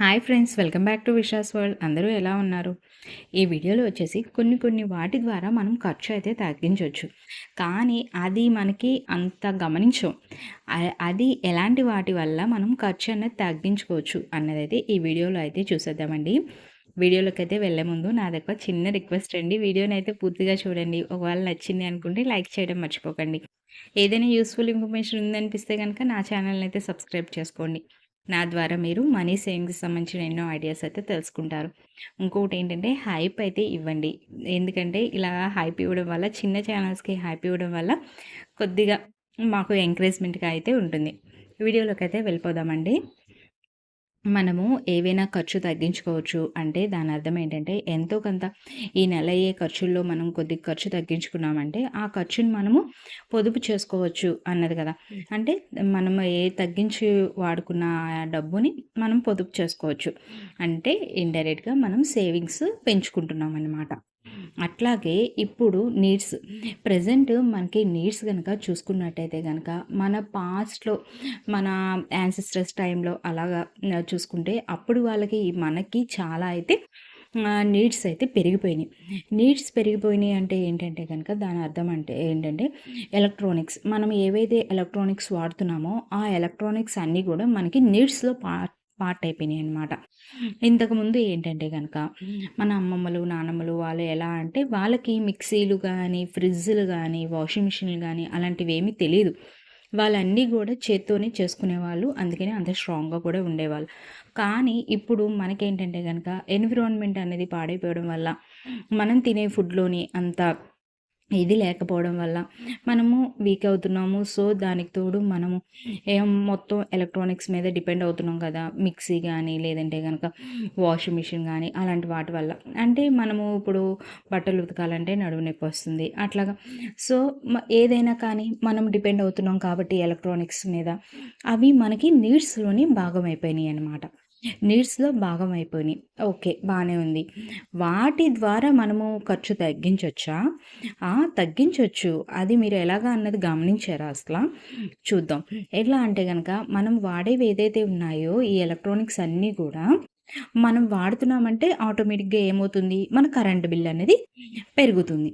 Hi friends welcome back to Vishas world. అందరూ ఎలా ఉన్నారు? ఈ వీడియోలో వచ్చేసి కొన్ని కొన్ని వాటి ద్వారా మనం ఖర్చు అయితే తగ్గించవచ్చు కానీ అది మనకి అంత గమనించం. అది ఎలాంటి వాటి వల్ల మనం ఖర్చు అనేది తగ్గించుకోవచ్చు అన్నదైతే అయితే ఈ వీడియోలో అయితే చూసేద్దామండి. వీడియోలోకి అయితే వెళ్ళే ముందు నా దగ్గర చిన్న రిక్వెస్ట్ అండి. వీడియోని అయితే పూర్తిగా చూడండి. ఒకవేళ నచ్చింది అనుకుంటే లైక్ చేయడం మర్చిపోకండి. ఏదైనా యూస్ఫుల్ ఇన్ఫర్మేషన్ ఉందనిపిస్తే కనుక నా ఛానల్ని అయితే సబ్స్క్రైబ్ చేసుకోండి. నా ద్వారా మీరు మనీ సేవింగ్స్ సంబంధించిన ఎన్నో ఐడియాస్ అయితే తెలుసుకుంటారు. ఇంకొకటి ఏంటంటే హైప్ అయితే ఇవ్వండి. ఎందుకంటే ఇలా హైప్ ఇవ్వడం వల్ల చిన్న ఛానల్స్కి హైప్ ఇవ్వడం వల్ల కొద్దిగా మాకు ఎంకరేజ్మెంట్గా అయితే ఉంటుంది. వీడియోలోకి అయితే వెళ్ళిపోదామండి. మనము ఏవైనా ఖర్చు తగ్గించుకోవచ్చు. అంటే దాని అర్థం ఏంటంటే ఎంతో కొంత ఈ నెల అయ్యే ఖర్చుల్లో మనం కొద్ది ఖర్చు తగ్గించుకున్నామంటే ఆ ఖర్చుని మనము పొదుపు చేసుకోవచ్చు అన్నది కదా. అంటే మనం ఏ తగ్గించి వాడుకున్న ఆ డబ్బుని మనం పొదుపు చేసుకోవచ్చు. అంటే ఇండైరెక్ట్గా మనం సేవింగ్స్ పెంచుకుంటున్నాం అన్నమాట అట్లాగే ఇప్పుడు నీడ్స్. ప్రజెంట్ మనకి నీడ్స్ కనుక చూసుకున్నట్టయితే కనుక మన పాస్ట్లో మన యాన్సిస్టర్స్ టైంలో అలాగా చూసుకుంటే అప్పుడు వాళ్ళకి మనకి చాలా అయితే నీడ్స్ అయితే పెరిగిపోయినాయి. నీడ్స్ పెరిగిపోయినాయి అంటే ఏంటంటే కనుక దాని అర్థం అంటే ఏంటంటే ఎలక్ట్రానిక్స్. మనం ఏవైతే ఎలక్ట్రానిక్స్ వాడుతున్నామో ఆ ఎలక్ట్రానిక్స్ అన్నీ కూడా మనకి నీడ్స్లో పార్ట్ పార్ట్ అయిపోయినాయి అనమాట ఇంతకుముందు ఏంటంటే కనుక మన అమ్మమ్మలు నానమ్మలు వాళ్ళు ఎలా అంటే వాళ్ళకి మిక్సీలు కానీ ఫ్రిడ్జ్లు కానీ వాషింగ్ మిషన్లు కానీ అలాంటివి ఏమీ తెలియదు వాళ్ళన్నీ కూడా చేత్తోనే చేసుకునేవాళ్ళు అందుకనే అంత స్ట్రాంగ్గా కూడా ఉండేవాళ్ళు. కానీ ఇప్పుడు మనకేంటంటే కనుక ఎన్విరాన్మెంట్ అనేది పాడైపోవడం వల్ల మనం తినే ఫుడ్లోని అంత ఇది లేకపోవడం వల్ల మనము వీక్ అవుతున్నాము. సో దానికి తోడు మనము ఏం మొత్తం ఎలక్ట్రానిక్స్ మీద డిపెండ్ అవుతున్నాం కదా. మిక్సీ కానీ లేదంటే కనుక వాషింగ్ మిషన్ కానీ అలాంటి వాటి వల్ల. అంటే మనము ఇప్పుడు బట్టలు ఉతకాలంటే నడుము నొప్పి వస్తుంది. అట్లాగా. సో ఏదైనా కానీ మనం డిపెండ్ అవుతున్నాం కాబట్టి ఎలక్ట్రానిక్స్ మీద అవి మనకి నీడ్స్లోని భాగం అయిపోయినాయి అనమాట నీడ్స్లో భాగం అయిపోయినాయి. ఓకే బాగానే ఉంది. వాటి ద్వారా మనము ఖర్చు తగ్గించవచ్చా తగ్గించవచ్చు అది మీరు ఎలాగా అన్నది గమనించారా అసలు? చూద్దాం. ఎట్లా అంటే కనుక మనం వాడేవి ఏదైతే ఉన్నాయో ఈ ఎలక్ట్రానిక్స్ అన్నీ కూడా మనం వాడుతున్నామంటే ఆటోమేటిక్గా ఏమవుతుంది? మన కరెంట్ బిల్ అనేది పెరుగుతుంది.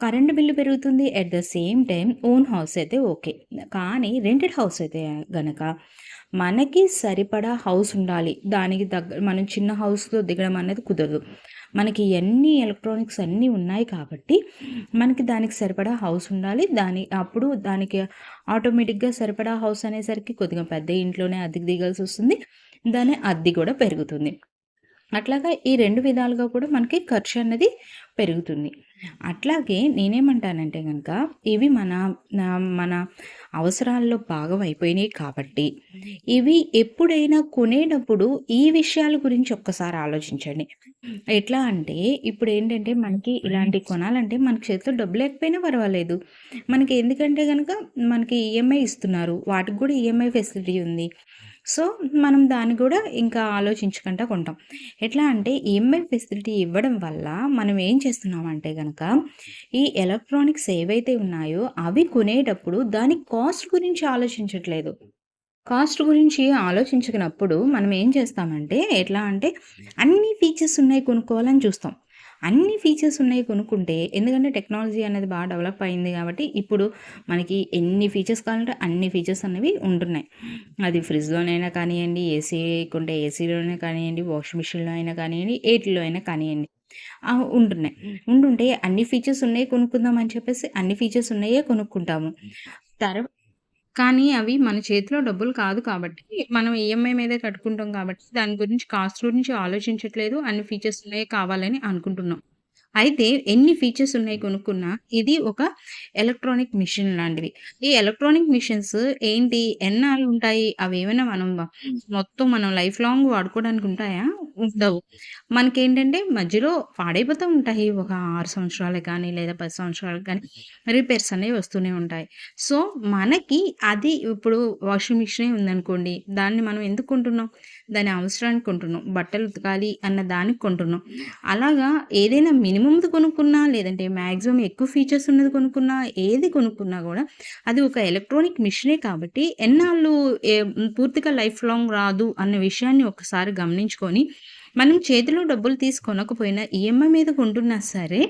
కరెంట్ బిల్లు పెరుగుతుంది at the same time own house అయితే ఓకే. కానీ రెంటెడ్ హౌస్ అయితే గనక మనకి సరిపడా హౌస్ ఉండాలి. దానికి దగ్గర మనం చిన్న హౌస్లో దిగడం అనేది కుదరదు. మనకి ఎన్ని ఎలక్ట్రానిక్స్ అన్నీ ఉన్నాయి కాబట్టి మనకి దానికి సరిపడా హౌస్ ఉండాలి. దాని అప్పుడు దానికి ఆటోమేటిక్గా సరిపడా హౌస్ అనేసరికి కొద్దిగా పెద్ద ఇంట్లోనే అద్దెకి దిగాల్సి వస్తుంది. దాని అద్దె కూడా పెరుగుతుంది. అట్లాగా ఈ రెండు విధాలుగా కూడా మనకి ఖర్చు అన్నది పెరుగుతుంది. అట్లాగే నేనేమంటానంటే కనుక ఇవి మన మన అవసరాల్లో భాగం అయిపోయినాయి కాబట్టి. ఇవి ఎప్పుడైనా కొనేటప్పుడు ఈ విషయాల గురించి ఒక్కసారి ఆలోచించండి. ఎట్లా అంటే ఇప్పుడు ఏంటంటే మనకి ఇలాంటి కొనాలంటే మనకి చేతిలో డబ్బు లేకపోయినా పర్వాలేదు. మనకి ఎందుకంటే కనుక మనకి ఈఎంఐ ఇస్తున్నారు. వాటికి కూడా ఈఎంఐ ఫెసిలిటీ ఉంది. సో మనం దాన్ని కూడా ఇంకా ఆలోచించకుండా కొంటాం. ఎట్లా అంటే ఈఎంఐ ఫెసిలిటీ ఇవ్వడం వల్ల మనం ఏం చేస్తున్నామంటే కనుక ఈ ఎలక్ట్రానిక్స్ ఏవైతే ఉన్నాయో అవి కొనేటప్పుడు దాని కాస్ట్ గురించి ఆలోచించట్లేదు. కాస్ట్ గురించి ఆలోచించినప్పుడు మనం ఏం చేస్తామంటే ఎట్లా అంటే అన్ని ఫీచర్స్ ఉన్నాయి కొనుక్కోవాలని చూస్తాం. అన్ని ఫీచర్స్ ఉన్నాయి కొనుక్కుంటే ఎందుకంటే టెక్నాలజీ అనేది బాగా డెవలప్ అయింది కాబట్టి ఇప్పుడు మనకి ఎన్ని ఫీచర్స్ కావాలంటే అన్ని ఫీచర్స్ అనేవి ఉంటున్నాయి. అది ఫ్రిడ్జ్లోనైనా కానివ్వండి ఏసీ కొంటే ఏసీలోనే కానివ్వండి వాషింగ్ మిషన్లో అయినా కానివ్వండి ఏటిలో అయినా కానివ్వండి ఉంటున్నాయి. ఉంటుంటే అన్ని ఫీచర్స్ ఉన్నాయి కొనుక్కుందాం అని చెప్పేసి అన్ని ఫీచర్స్ ఉన్నాయే కొనుక్కుంటాము. తర్వాత కానీ అవి మన చేతిలో డబ్బులు కాదు కాబట్టి మనం ఈఎంఐ మీదే కట్టుకుంటాం కాబట్టి దాని గురించి కాస్ట్ గురించి ఆలోచించట్లేదు అన్ని ఫీచర్స్ ఉన్నాయి కావాలని అనుకుంటున్నాం. అయితే ఎన్ని ఫీచర్స్ ఉన్నాయి కొనుక్కున్నా ఇది ఒక ఎలక్ట్రానిక్ మిషన్ లాంటివి ఈ ఎలక్ట్రానిక్ మిషన్స్ ఏంటి ఎన్నాళ్ళు ఉంటాయి అవి ఏమైనా మనం మొత్తం మనం లైఫ్ లాంగ్ వాడుకోవడానికి ఉంటాయా? ఉండవు. మనకేంటంటే మధ్యలో పాడైపోతూ ఉంటాయి. ఒక 6 సంవత్సరాలకు కానీ, లేదా 10 సంవత్సరాలకు కానీ రిపేర్స్ అనేవి వస్తూనే ఉంటాయి. సో, మనకి అది ఇప్పుడు వాషింగ్ మిషనే ఉందనుకోండి, దాన్ని మనం ఎందుకు కొంటున్నాం? దాని అవసరానికి కొంటున్నాం. బట్టలు ఉతకాలి అన్న దానికి కొంటున్నాం. అలాగా ఏదైనా మినిమమ్‌ది కొనుక్కున్నా, లేదంటే మాక్సిమం ఎక్కువ ఫీచర్స్ ఉన్నది కొనుక్కున్నా, ఏది కొనుక్కున్నా గూడా అది ఒక ఎలక్ట్రానిక్ మిషనే కాబట్టి ఎన్నాళ్ళు ఏ పూర్తిగా లైఫ్ లాంగ్ రాదు అన్న విషయాన్ని ఒకసారి గమనించుకొని, మనం చేతిలో డబ్బులు తీసుకొనకపోయినా ఈఎంఐ మీద కొంటున్నా సరే,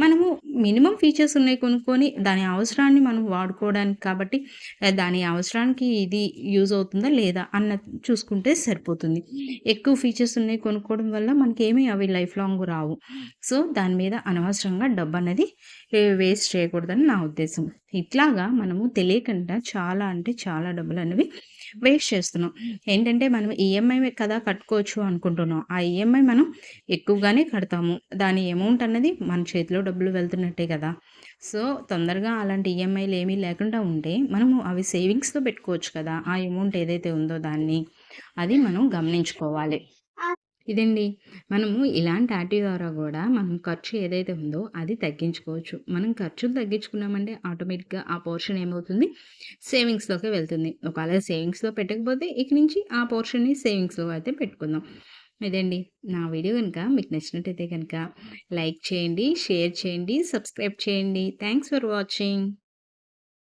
మనము మినిమం ఫీచర్స్ ఉన్నాయి కొనుక్కొని దాని అవసరాన్ని మనం వాడుకోవడానికి కాబట్టి దాని అవసరానికి ఇది యూజ్ అవుతుందా లేదా అన్నది చూసుకుంటే సరిపోతుంది. ఎక్కువ ఫీచర్స్ ఉన్నాయి కొనుక్కోవడం వల్ల మనకి ఏమీ అవి లైఫ్ లాంగ్ రావు. సో, దాని మీద అనవసరంగా డబ్బు అనేది వేస్ట్ చేయకూడదని నా ఉద్దేశం. ఇట్లాగా మనము తెలియకుండా చాలా అంటే చాలా డబ్బులు అనేవి వేస్ట్ చేస్తున్నాం. ఏంటంటే మనం ఈఎంఐ కదా కట్టుకోవచ్చు అనుకుంటున్నాం. ఆ ఈఎంఐ మనం ఎక్కువగానే కడతాము. దాని అమౌంట్ అన్నది మన చేతిలో డబ్బులు వెళ్తున్నట్టే కదా! సో, తొందరగా అలాంటి ఈఎంఐలు ఏమీ లేకుండా ఉంటే మనము అవి సేవింగ్స్‌లో పెట్టుకోవచ్చు కదా! ఆ అమౌంట్ ఏదైతే ఉందో దాన్ని. అది మనం గమనించుకోవాలి. ఇదండి. మనము ఇలాంటి ఆటి ద్వారా కూడా మనం ఖర్చు ఏదైతే ఉందో అది తగ్గించుకోవచ్చు. మనం ఖర్చులు తగ్గించుకున్నామంటే ఆటోమేటిక్‌గా ఆ పోర్షన్ ఏమవుతుంది? సేవింగ్స్లోకి వెళ్తుంది. ఒకవేళ సేవింగ్స్‌లో పెట్టకపోతే ఇక నుంచి ఆ పోర్షన్‌ని సేవింగ్స్‌లో అయితే పెట్టుకుందాం. ఇదండి. నా వీడియో కనుక మీకు నచ్చినట్టయితే కనుక లైక్ చేయండి, షేర్ చేయండి, సబ్స్క్రైబ్ చేయండి. Thanks for watching.